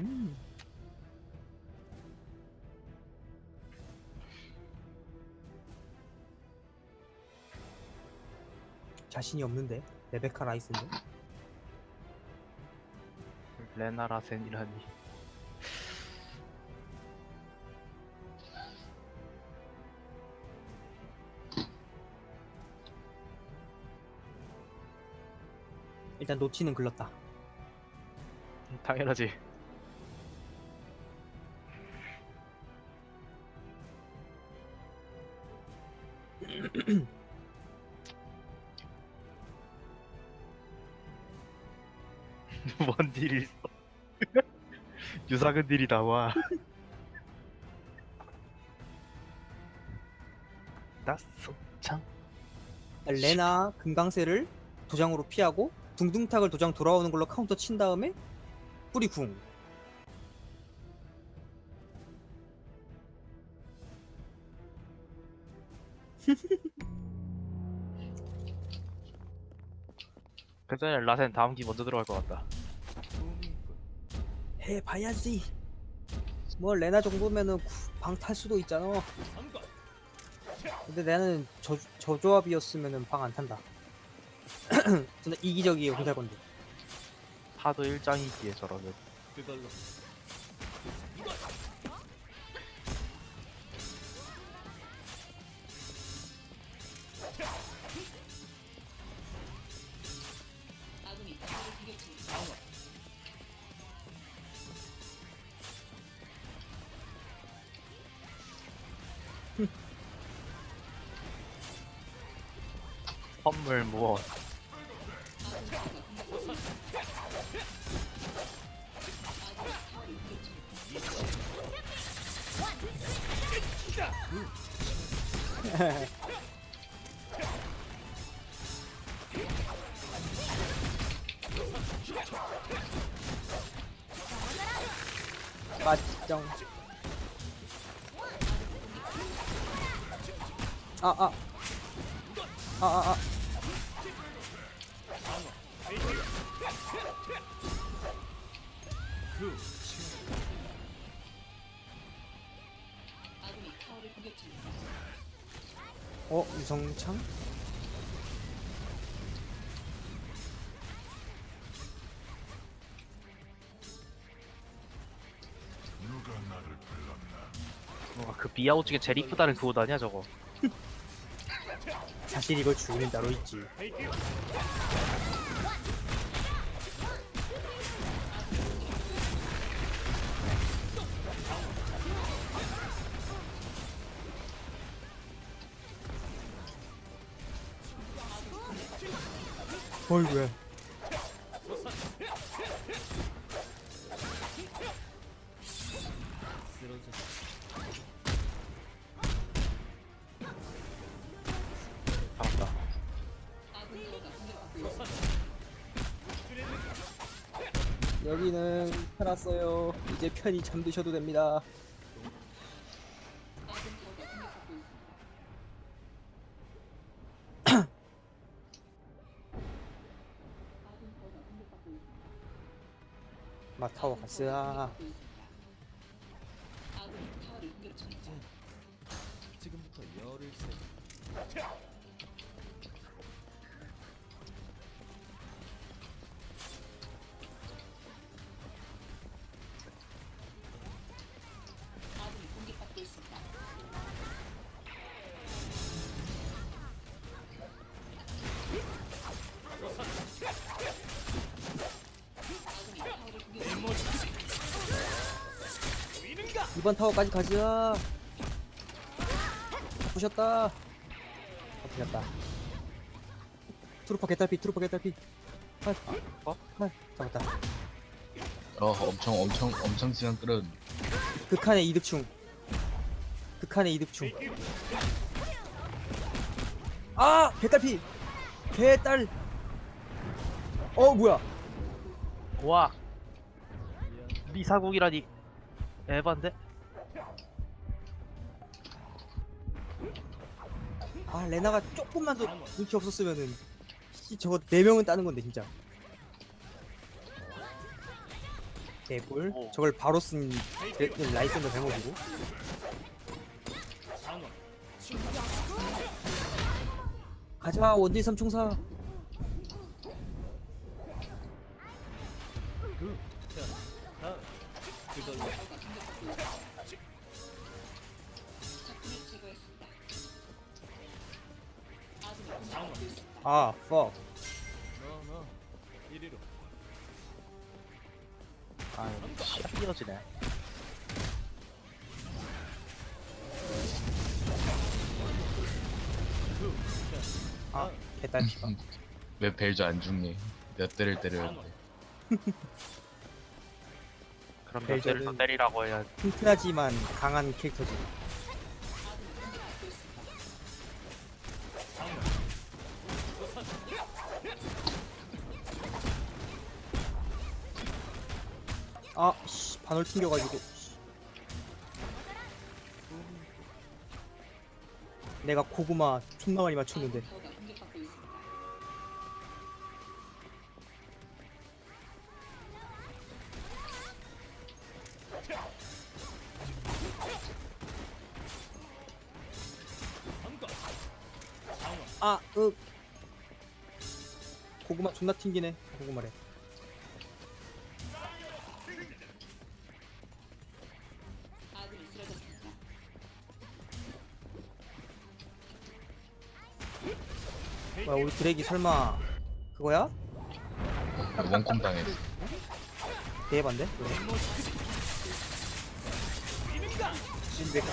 음. 자신이 없는데 레베카 라이스인데 레나라센이라니. 일단 노치는 글렀다 당연하지. 뭔 딜이 있어? 유사근 딜이 나와. 나소창 레나 금강새를 도장으로 피하고 둥둥탁을 도장 돌아오는 걸로 카운터 친 다음에 뿌리 궁 괜찮아 라센 다음 기 먼저 들어갈 것 같다. 해봐야지. 뭐 레나 정도면은 방탈 수도 있잖아. 근데 나는 저, 저 조합이었으면은 방 안 탄다. 근데 이기적이에요 공탈 건데. 하도 일장이기에 저러면. 선물 무엇? 맞정 아아. 아아아. 그어 유성창? 뭔가 그 비아웃 중에 제일 이쁘다는 그옷 아니야 저거? 사실 이걸 주인은 따로 있지. 어이구야 편았어요. 이제 편히 잠드셔도 됩니다. 마타워 가스야 지금부터 열을 세 이번 타워까지 가자 부셨다. 부셨다. 트루퍼 개딸피 트루퍼 개딸피. 아, 어? 아, 잡았다. 어 엄청 엄청 엄청 진한 끓은 극한의 이득충. 극한의 이득충. 아! 개딸피! 개딸. 어 뭐야? 와. 리사국이라니. 에반데? 아 레나가 조금만 더 눈치 없었으면은 씨, 저거 네 명은 따는 건데 진짜 개꿀. 오. 저걸 바로 쓴 드레- 라이센더 잘못이고. 가자 원딜 삼총사. 아, 개딸 피가. 왜 벨저 안 죽니? 몇 대를 때렸는데. 그럼 몇 벨저는- 대를 더 때리라고 해야 튼튼하지만 강한 캐릭터지. 아, 씨, 반월 튕겨가지고. 씨. 내가 고구마 존나 많이 맞췄는데. 아, 으. 고구마 존나 튕기네. 고구마래. 뭐야, 우리 드랙이 설마 그거야? 원콤 당했어. 대반데? 신백.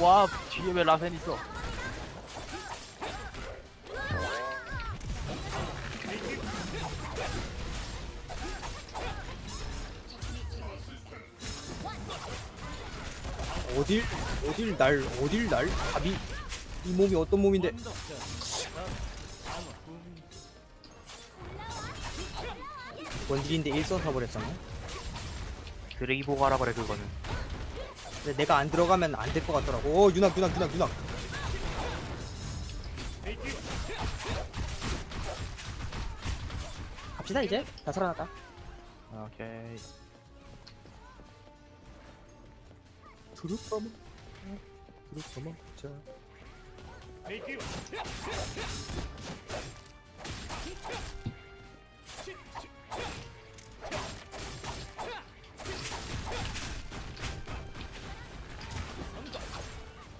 와 뒤에 왜 라센 있어 어딜 어딜 날 어딜 날? 답이. 이 몸이 어떤 몸인데? 원딜인데 일선 타버렸잖아. 드레이 보고 하라 그래 그거는. 근데 내가 안 들어가면 안 될 것 같더라고. 어 유낙 유낙 유낙 유낙. 갑시다 이제. 다 살아났다. 오케이 두루퍼 먹 두루퍼 먹자.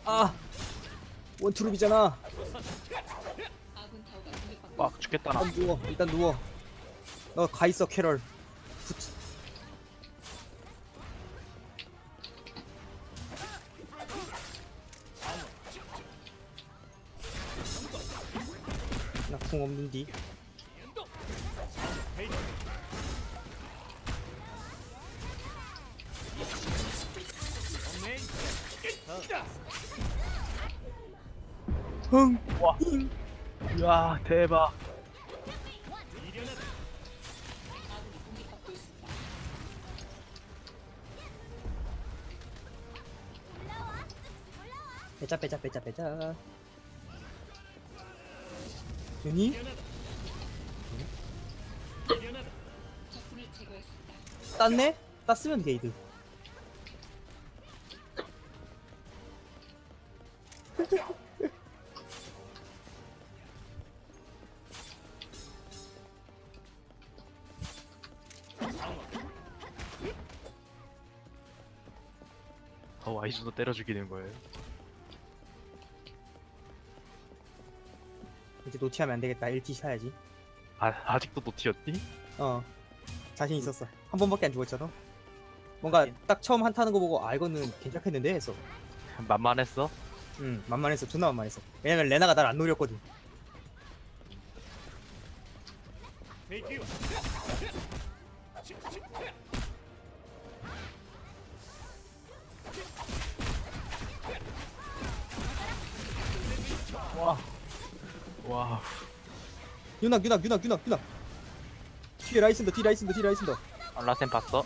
아! 원투룹이잖아. 꽉 죽겠다 나. 일단 누워 일단 누워. 너 가있어 캐럴 궁 없는디. 흥. 와. 이야 대박. 빼자 빼자 빼자 빼자 되니? 땄네? 땄으면 게이드 어 와이즈도 때려 죽이는 거예요 이제 노티하면 안 되겠다. 1티 사야지. 아 아직도 노티였니? 어. 자신 있었어. 한 번밖에 안 죽었잖아. 뭔가 딱 처음 한 타는 거 보고 아 이거는 괜찮겠는데? 했어 만만했어? 응 만만했어. 존나 만만했어. 왜냐면 레나가 날 안 노렸거든 와 유낙 유낙 유낙 유낙 유낙 뒤에 라이슨더 뒤에 라이슨더 뒤에 라이슨더 아, 라센 봤어?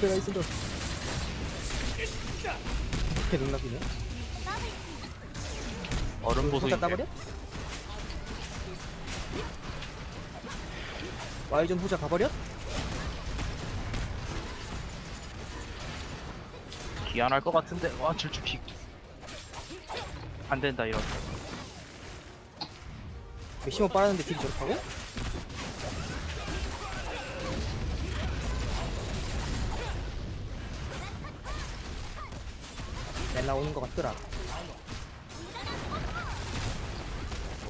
뒤에 라이슨더 이렇게 농락이네. 얼음 혼자 보수인데 따버려? 와이전 후자 가버려? 귀환할 것 같은데 와 질주 픽. 안 된다 이런. 맥시멈 빨았는데 딜이 저렇다고? 잘 나오는 것 같더라.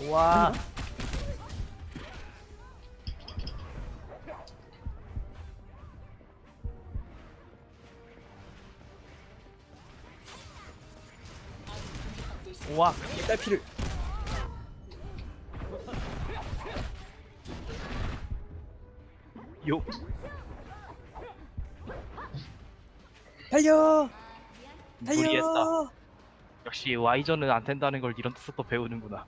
와. 와. 딸피를 요. 달려! 달려! 무리했다. 역시 Y전은 안 된다는 걸 이런 뜻으로 또 배우는구나.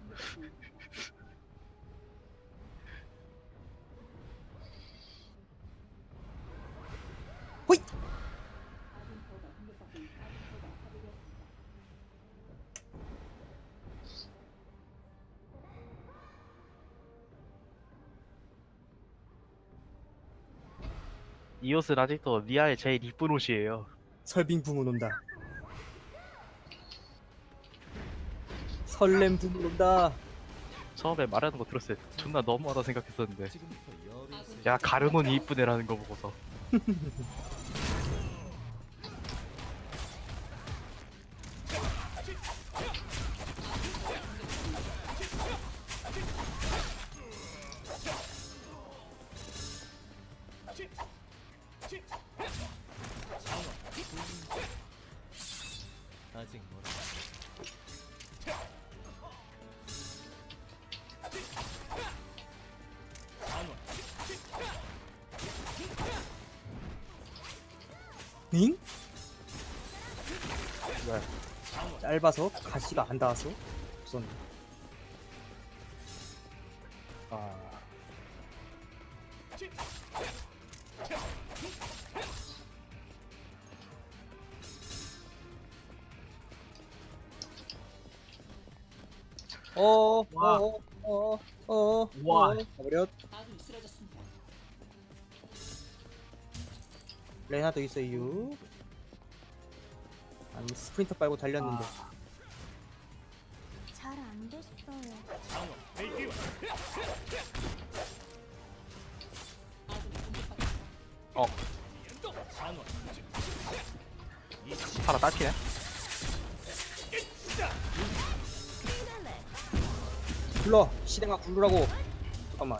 이 옷은 아직도 리아의 제일 이쁜 옷이에요. 설빙 붕은 온다. 설렘 붕은 온다. 처음에 말하는 거 들었을 때 존나 너무하다 생각했었는데 야 가르논이 이쁜 애라는 거 보고서 응? 왜? 짧아서 가시가 안 닿아서 우선 아 어, 와. 어, 어, 어, 와. 어, 가버렸. 레나도 있어요. 아니 스프린터 빨고 달렸는데 잘 안 됐어요. 파라 딸피네? 굴러 시댕아 굴르라고. 잠깐만.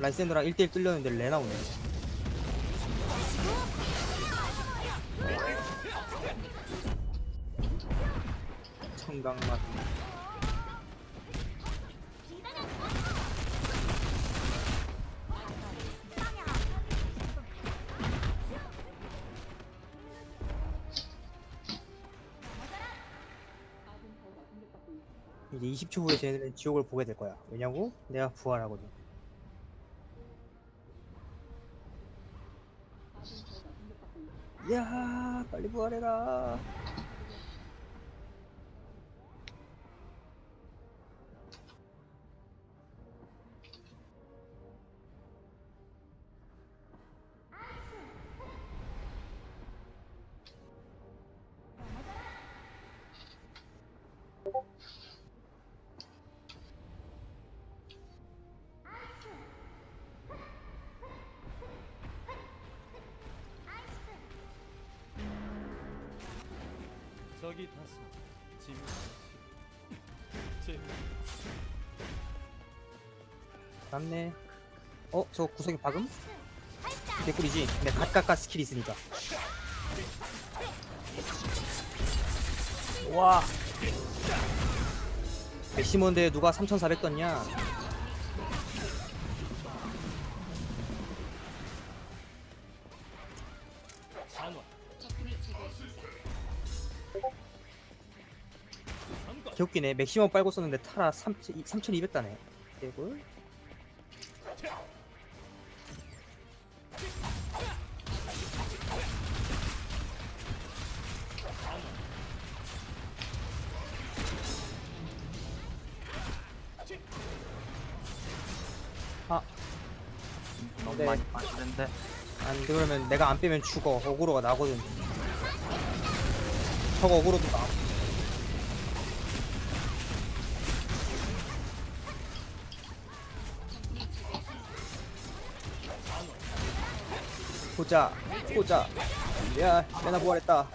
라이센드랑 1대1 뚫렸는데 레 나 오네. 청강맛. 이제 20초 후에 쟤네는 지옥을 보게 될 거야. 왜냐고? 내가 부활하거든. 야, 빨리 부활해라. 저기 다소 짐이 제 맞네. 어, 저 구석이 박음? 개꿀이지. 근데 갓갓갓 스킬 있으니까. 와 맥시먼데 누가 3,400 떴냐? 개웃기네 맥시멈 빨고 썼는데 타라 3, 3200다네. 대굴 아. 너무 네. 많이 빠지는데. 안 그러면 내가 안 빼면 죽어. 어그로가 나거든. 저거 어그로도 나 보자, 보자. 야, 내나 부활했다.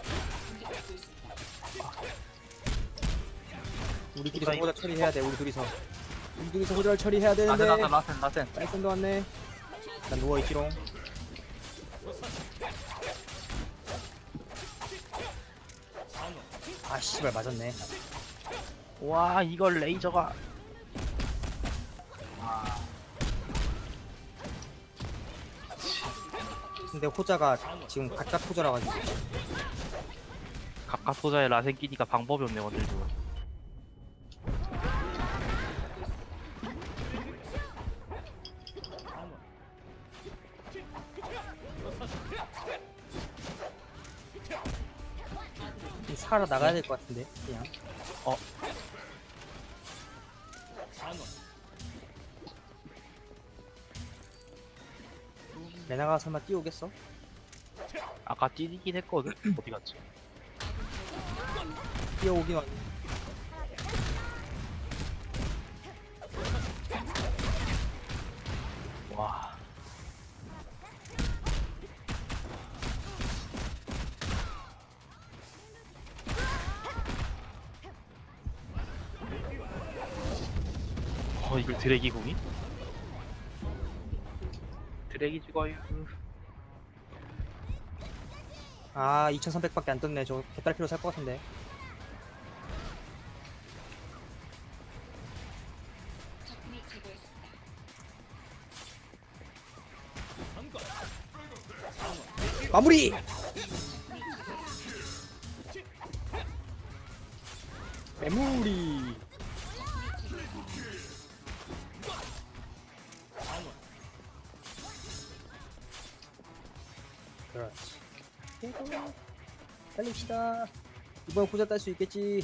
우리 둘이서 호자 처리해야 돼. 우리 둘이서. 우리 둘이서 호자를 처리해야 되는데. 라센 라센 라센 라센 라이센도 왔네. 난 누워 있지롱. 아 씨발 맞았네. 와 이걸 레이저가 근데 호자가 지금 바깥 호자라 가지고 각각 소자의 라센 끼니까 방법이 없네 오늘도 살아 나가야 될 것 같은데 그냥. 어. 레나가 설마 뛰어오겠어? 아까 뛰긴 했거든 어디 갔지 뛰어오긴 왔. 와 어 이걸 드래기 공이? 드래기 죽어요 아 2,300밖에 안 떴네. 저 개딸 필요 살것 같은데. 마무리. 대박. 달립시다. 이번 고자 딸 수 있겠지.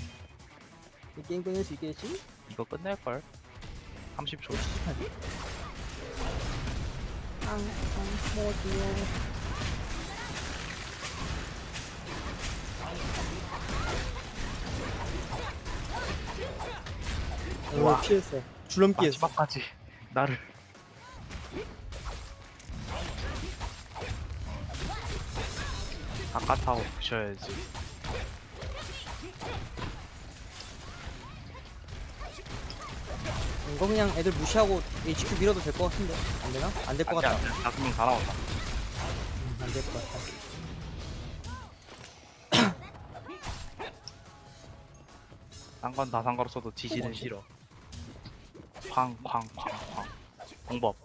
이 게임 끝낼 수 있겠지? 이거 끝낼걸 30초 앙, 앙, 먹었지요. 오, 피했어. 줄넘기 했어. 마지막까지 나를 아까 타고 부셔야지 이거 그냥 애들 무시하고 HQ 밀어도 될 것 같은데. 안 되나? 안 될 것 같다. 안돼 나스밍 다 나왔다 안 될 것 같다. 딴건 다 상관없 어도 지지는 싫어 쾅쾅쾅쾅 공법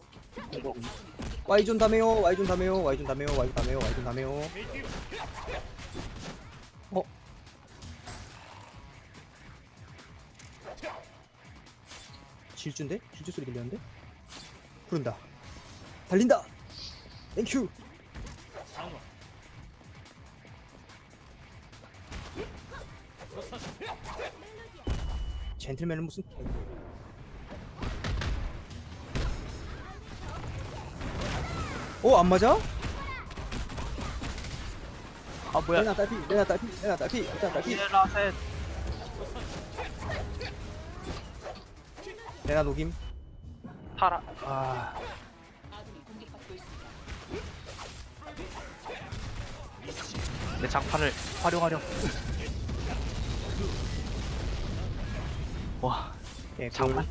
Y존 다메요, Y존 다메요, Y존 다메요, Y존 다메요, Y존 다메요. 어? 질주인데? 질주 소리 들렸는데? 부른다. 달린다. 땡큐. 젠틀맨은 무슨 어, 안 맞아? 아 뭐야? 내나 딸피, 내나 딸피, 내나 딸피, 내나 딸피. 내나 녹임. 타라. 아. 내 장판을 활용하려 와. 예, 장판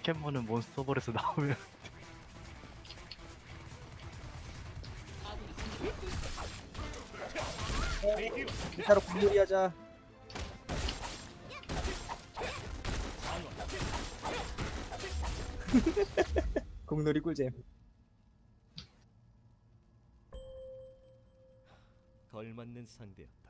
포켓몬은 몬스터볼에서 나오면 기타로 공놀이 하자. 공놀이 꿀잼. 덜 맞는 상대였다.